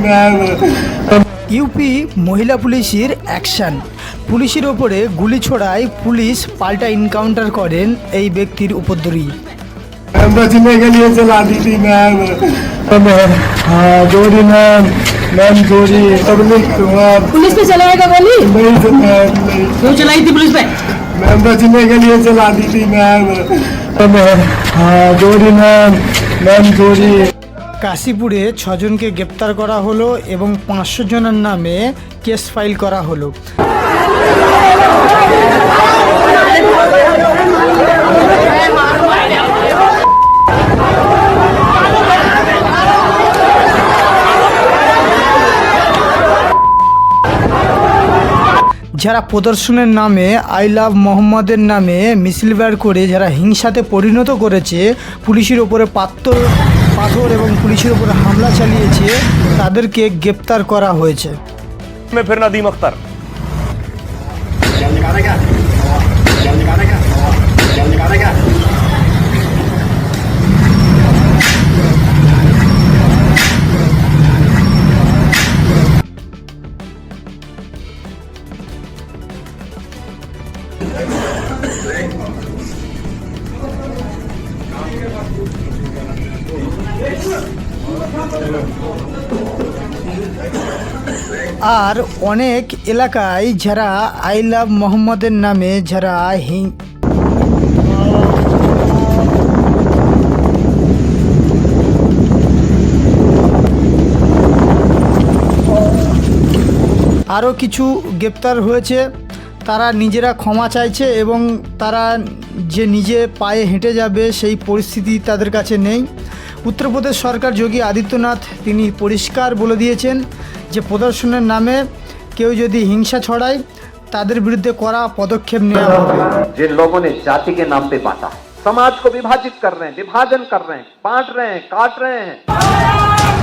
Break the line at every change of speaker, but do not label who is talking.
Ma'am
UP মহিলা পুলিশের action পুলিশের ওপরে গুলি ছোড়ায় পুলিশ পাল্টা এনকাউন্টার করেন এই ব্যক্তির উপদ্রবী
मैम बचने के लिए चला दी थी मैम मैम हाँ चोरी मैम मैम चोरी पब्लिक हुआ
पुलिस पे चलाएगा गोली
नहीं तो मैम नहीं
क्यों चलाई थी पुलिस पे
मैम बचने के लिए चला दी थी मैम मैम हाँ चोरी मैम मैम चोरी
কাশীপুরে ছজনকে গ্রেপ্তার করা হলো এবং পাঁচশো জনের নামে কেস ফাইল করা হলো। যারা প্রদর্শনের নামে আই লাভ মোহাম্মদের নামে মিছিল বের করে যারা হিংসাতে পরিণত করেছে, পুলিশের ওপরে পাত্র পাথর এবং পুলিশের ওপরে হামলা চালিয়েছে, তাদেরকে গ্রেপ্তার করা হয়েছে।
আখতার।
আর অনেক এলাকায় যারা আই লাভ মোহাম্মদের নামে যারা হিং আরও কিছু গ্রেপ্তার হয়েছে। তারা নিজেরা ক্ষমা চাইছে এবং তারা যে নিজে পায়ে হেঁটে যাবে সেই পরিস্থিতি তাদের কাছে নেই উত্তরপ্রদেশ সরকার যোগী আদিত্যনাথ তিনি পরিষ্কার বলে দিয়েছেন যে প্রদর্শনের নামে কেউ যদি হিংসা ছড়ায় তাদের বিরুদ্ধে করা পদক্ষেপ নেওয়া হবে
जिन लोगों ने जाति के नाम पे बांटा समाज को विभाजित कर रहे हैं विभाजन कर रहे हैं बांट रहे हैं काट रहे हैं